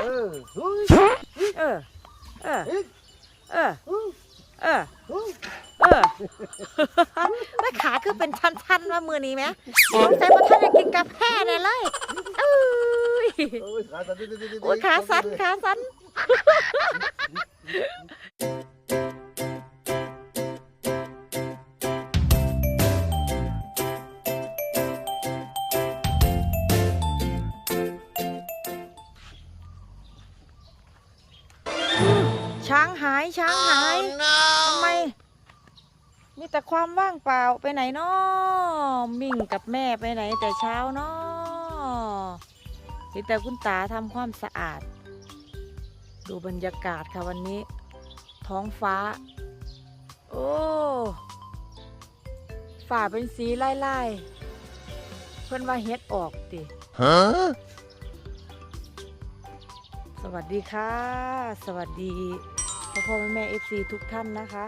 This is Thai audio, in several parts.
เออเฮ้ยเออเออเออเออเฮ้ยเออไม่ขาคือเป็นชั้นๆว่ามือนี้ไหมสงสัยว่าท่านจะกินกาแฟแน่เลยอุ้ยขาสั้นขาสั้นขาสั้น แต่ความว่างเปล่าไปไหนเนาะมิ่งกับแม่ไปไหนแต่เช้าเนาะมีแต่คุณตาทำความสะอาด ดูบรรยากาศค่ะวันนี้ ท้องฟ้า โอ้ฝ่าเป็นสีไล่ๆ เพื่อนว่าเฮ็ดออกติฮะสวัสดีค่ะ สวัสดีพ่อพ่อแม่แม่เอฟซีทุกท่านนะคะ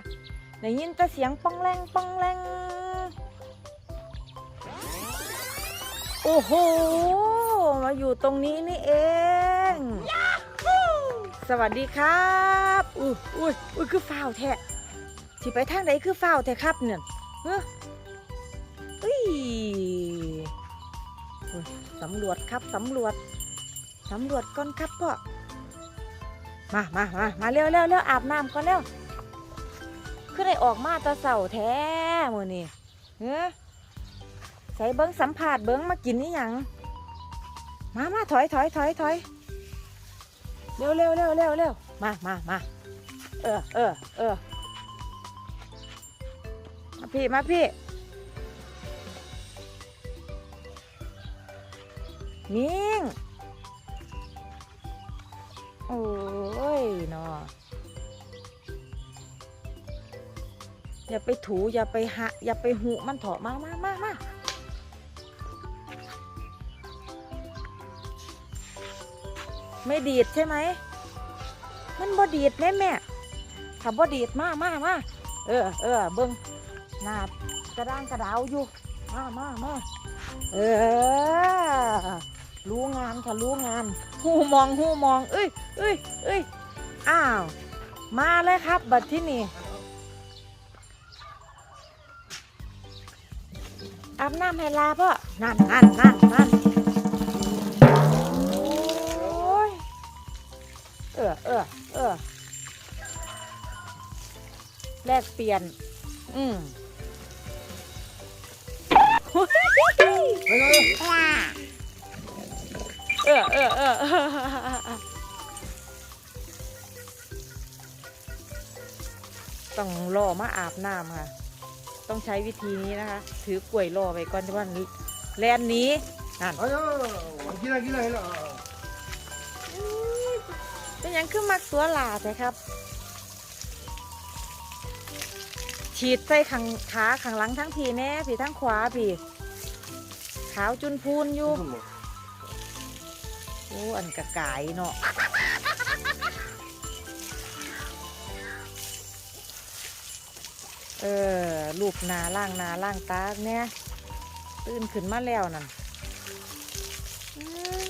ได้ยินแต่เสียงป้องแรงป้องแรงโอ้โห มาอยู่ตรงนี้นี่เอง สวัสดีครับอุ้ยอุ้ยอุ้ยคือฝ้าวแท้สิไปทางไหนคือฝ้าวแท้ครับเนี่ยเฮ้ยอุ้ยอุ้ยสำรวจครับสำรวจสำรวจก่อนครับพ่อมามามามาเร็วเร็วเร็วอาบน้ำก่อนเร็ว ขึ้นได้ออกมาตะเสาแท้มือนี่เฮ้ใส่เบิ้งสัมผัสเบิ้งมากินนี่ยังมามาถอยถอยถอยถอยเร็วเร็วเร็วเร็วเร็วมามามาเออเออเออมาพี่มาพี่นิ่งโอ้ยเนาะ อย่าไปถูอย่าไปหะอย่าไปหุมันเถอะมากมากมากมาไม่ดีดใช่ไหม มันบ่ดีดแม่แม่ถ้าบ่ดีดมากมากมาเออเออเบิ้งหน้ากระด้างกระดาวอยู่มามามาเออ รู้งานค่ะรู้งาน หูมองหูมอง เอ้ยเอ้ยเอ้ยอ้าว มาเลยครับ บัดที่นี่ อาบน้ำให้ลาพ่อนั่นนั่นนั่นนั่นโอ้ยเออเออเออแลกเปลี่ยน อืมไปเลยเออเออเออเออต้องรอมาอาบน้ำค่ะ ต้องใช้วิธีนี้นะคะ ถือกล้วยรอไปก่อนที่ว่านี้แลนหนี้นั่นไปเลยกินอะไรกินอะไรล่ะเป็นหยังคือมักตัวหลาใช่ครับ ฉีดใส่ขังขาขังหลังทั้งทีแน่ผีทั้งขวาผีขาวจุนพูนอยู่ โอ้อันกะกายเนาะ เออลูกนาล่างนาล่างตาเนี่ยตื่นขึ้นมาแล้วนั่นอืม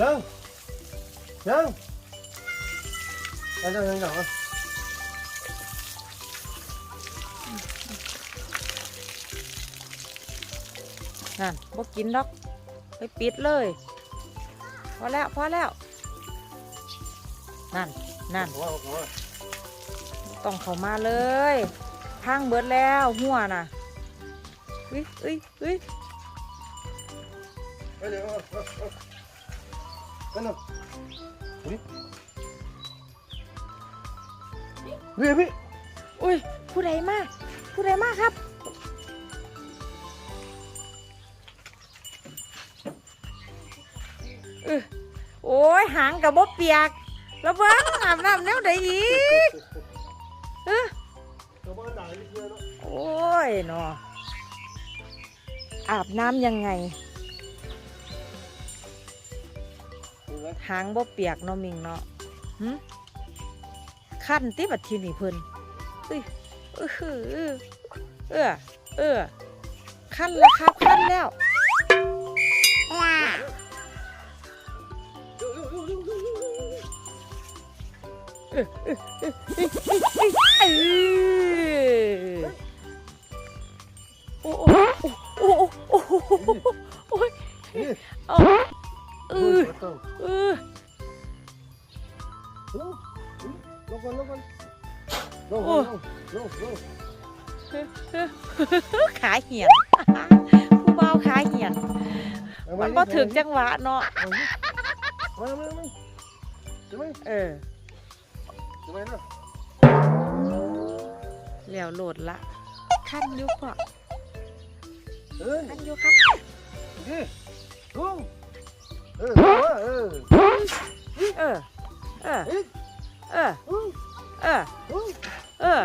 ยังยังยังยังยังนั่นบ่กินดอกไปปิดเลยพ อแล้วพอแล้ว นั่นนั่นหัวหัวต้องเข้ามาเลยพังเบิดแล้วหัวน่ะอุ้ยอุ้ยอุ้ยไปเลยไปเลยเรียพี่อุ้ยผู้ใดมาผู้ใดมาครับ โอ้ยหางกับบ่เปียก แล้วเบิ้งอาบน้ำแนวใดอีกเออตัวบ้านไหนเพื่อนเนาะโอ้ยเนาะอาบน้ำยังไง หางบ่เปียกเนาะมิงเนาะหึขั้นติบัดทีนี่เพิ่นเอ้ยอื้ออเออเออขั้นแล้วครับขั้นแล้ว โอ้โอ้โอ้โอ้โอ้โอ้ยนี่เอาเอเอออต้องเออลงลงก่อนลงก่อนลงลงลงลงขาเหียนผู้เบาขาเหียนมันบ่ถึงจังหวะเนาะมามามาจะไหมเออจะ ไหมนะแล้วโหลดละขั้นอยุกพ่อเออขั้นอยุครับดีลงเออ เออ เออ เออ เอ๊ะเอออือเอออือเออ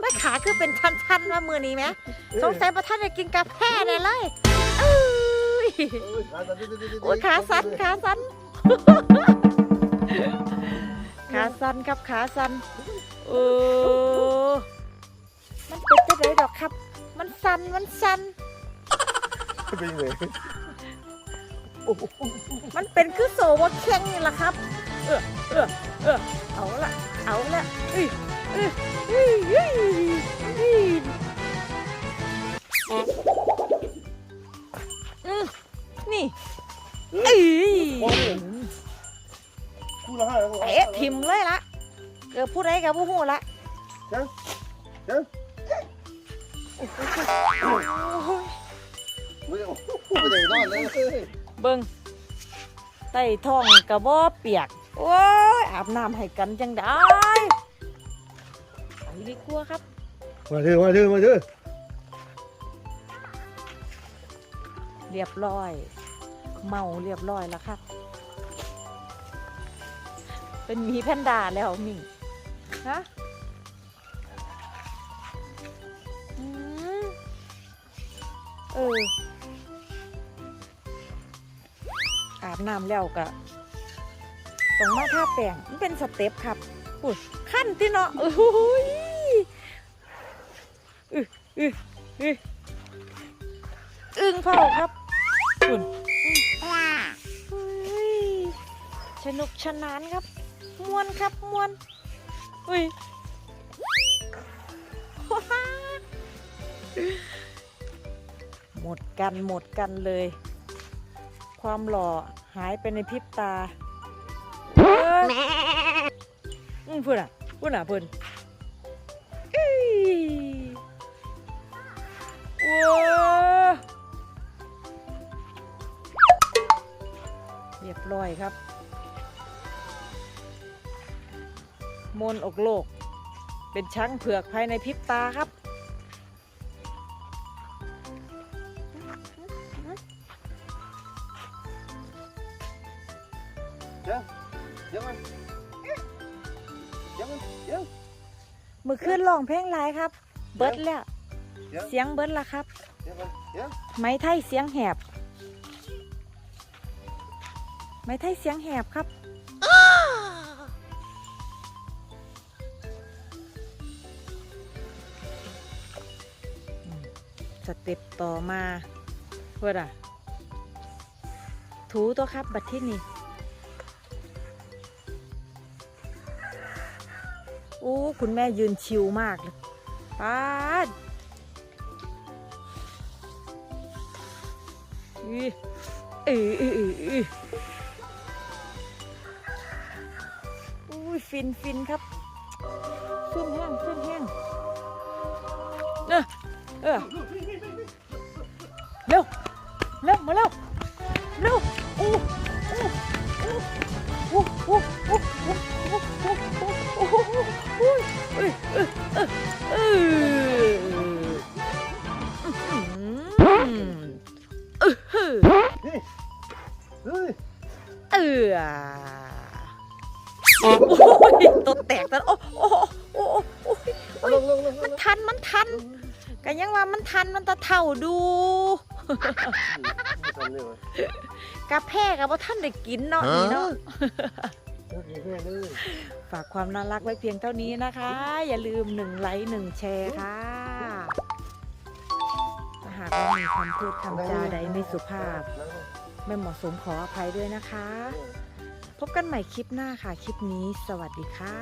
ไม่ขาคือเป็นชันๆว่ามือนี้ไหมสงสัยประท่านจะกินกาแฟแน่เลยเอ้ยโอ้ยขาสั้นขาสั้น ขาสั้นครับขาสั้นเออมันเป็นจะไหนดอกครับ มันสั้นมันสั้นเป็นไงมันเป็นคือโซวาแข็งนี่แหละครับ เออเออเออเอาละเอาละเอ้ยเอ้ยเอ้ยเอ้ยเอ้ยอืมนี่เอ้ยพูด ละห้าเอ๊ะทิมเลยละเกิดผู้ใดกับผู้หูละยังยังโอ้ยไม่ได้พูดไปไหนนอนเลยเบิ่งไต่ท้องกระบ่เปียก โอ้ยอาบน้ำให้กันจังได้ไปดีกว่าครับ มาเถอะมาเถอะมาเถอะเรียบร้อย เมาเรียบร้อยแล้วครับ เป็นหมีแพนด้าแล้วมิงฮะอืมเอออาบน้ำแล้วก็ต้องมาท่าแป้งมันเป็นสเต็ปครับอุ้ยขั้นที่เนาะโอ้ยอึอึอึอึ้งเผาครับคุณสนุกชนานครับ มวนครับมวนอุ้ยหมดกันหมดกันเลย ความหล่อหายไปในพริบตาเอ้ยอืมพูดอะพูดอะพูดเอ้ยว้าเรียบร้อยครับ นต์อกโลก เป็นช้างเผือกภายในพริบตาครับยังยังมันยังมันยังมือขึ้นร้องเพลงหลายครับ เบิดแล้วยังเสียงเบิดแล้วครับยังมันยังไม้ไทยเสียงแหบ ไม้ไทยเสียงแหบครับ เต็ปต่อมาเพื่ออะถูตัวครับบัดที่นี่โอ้คุณแม่ยืนชิวมากเลยป้าดอีเออเออเออเอออุ้ยฟินฟินครับฟินแห้งฟินแห้ง เออเร็วเร็วมาเร็วเร็วอู้อู้อู้อู้อู้อู้อู้อู้อู้อู้อู้เอ้ยเอ้ยเอ้ยเอ้ยอื้อหือนี่เฮ้ยเออโอ้ยตัวแตกแต่โอ้โอ้โอ้โอ้ยโอ้ยลงลงลงลมันงทันมันทัน กันยังว่ามันทันมันตะเท่าดู ทำเลยวะกาแฟกับว่าท่านได้กินเนาะนี่เนาะโอเคแค่นี้ ฝากความน่ารักไว้เพียงเท่านี้นะคะ อย่าลืมหนึ่งไลค์หนึ่งแชร์ค่ะถ้าหากว่ามีคำพูดคำจาใดไม่สุภาพ ไม่เหมาะสมขออภัยด้วยนะคะ พบกันใหม่คลิปหน้าค่ะ คลิปนี้สวัสดีค่ะ